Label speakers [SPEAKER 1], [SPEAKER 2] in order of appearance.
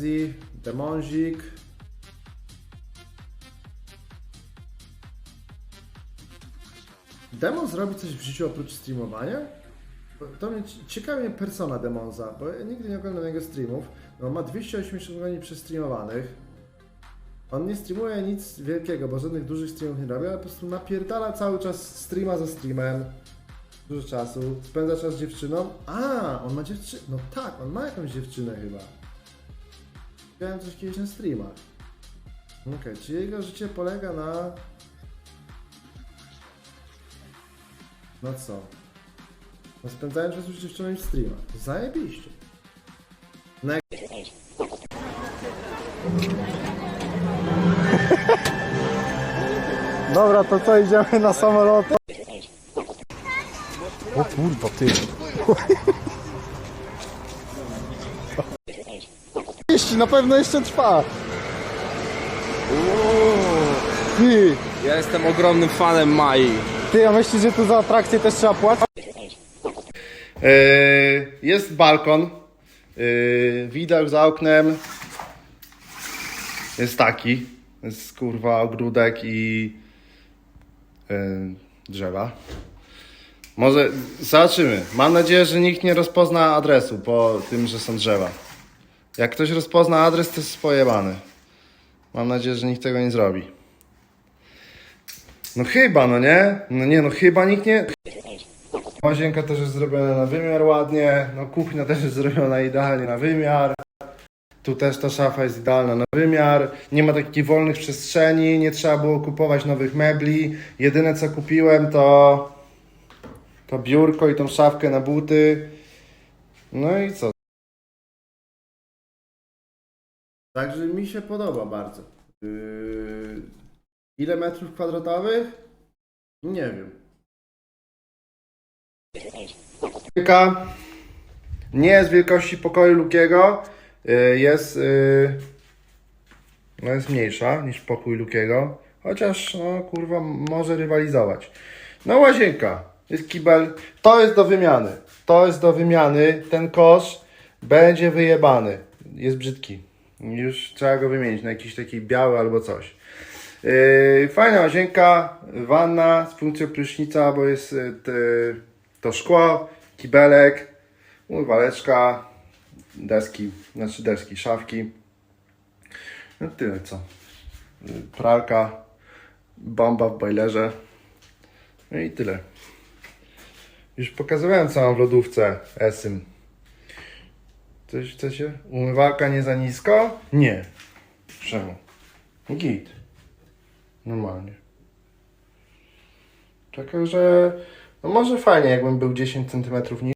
[SPEAKER 1] Exi, Demonzik. Demon zrobi coś w życiu oprócz streamowania? To mnie ci- ciekawi persona Demonza, bo ja nigdy nie oglądam jego streamów. No, ma 280 godzin przestreamowanych. On nie streamuje nic wielkiego, bo żadnych dużych streamów nie robi, ale po prostu napierdala cały czas streama za streamem. Dużo czasu. Spędza czas z dziewczyną. A, on ma dziewczynę. No tak, on ma jakąś dziewczynę chyba. Widziałem coś kiedyś na streamach. Okej, czy jego życie polega na... No co? No spędzałem czas z dziewczyną w streamach. Zajebiście. Na
[SPEAKER 2] Dobra, to co, idziemy na samolot? O kurwa, ty. Jeśli na pewno jeszcze trwa. Ty,
[SPEAKER 3] Ja jestem ogromnym fanem Mai.
[SPEAKER 2] ty, a myślisz, że tu za atrakcję też trzeba płacić?
[SPEAKER 1] Yy, jest balkon. Yy, widok za oknem jest taki. Jest kurwa ogródek i yy, drzewa. Może zobaczymy. Mam nadzieję, że nikt nie rozpozna adresu po tym, że są drzewa. Jak ktoś rozpozna adres, to jest spojebany. Mam nadzieję, że nikt tego nie zrobi. No chyba, no nie? No nie, no chyba nikt nie... Łazienka też jest zrobiona na wymiar ładnie, no kuchnia też jest zrobiona idealnie na wymiar. Tu też ta szafa jest idealna na wymiar. Nie ma takich wolnych przestrzeni, nie trzeba było kupować nowych mebli. Jedyne co kupiłem to to biurko i tą szafkę na buty. No i co? Także mi się podoba bardzo. Yy... Ile metrów kwadratowych? Nie wiem. Wielka nie jest wielkości pokoju Lukiego. y, Jest, y, no jest mniejsza niż pokój Lukiego. Chociaż, no kurwa, może rywalizować. No łazienka, jest kibel. To jest do wymiany. To jest do wymiany. Ten kosz będzie wyjebany. Jest brzydki. Już trzeba go wymienić na jakiś taki biały albo coś. Yy, fajna łazienka, wanna z funkcją prysznica, bo jest yy, to szkło, kibelek, umywaleczka, deski, znaczy deski, szafki. No tyle co. Yy, pralka, bomba w bojlerze. No i tyle. Już pokazywałem mam w lodówce Esym. Coś chcecie? Umywalka nie za nisko? Nie. Czemu? Git. Normalnie. Tylko, że no może fajnie, jakbym był 10 cm niższy.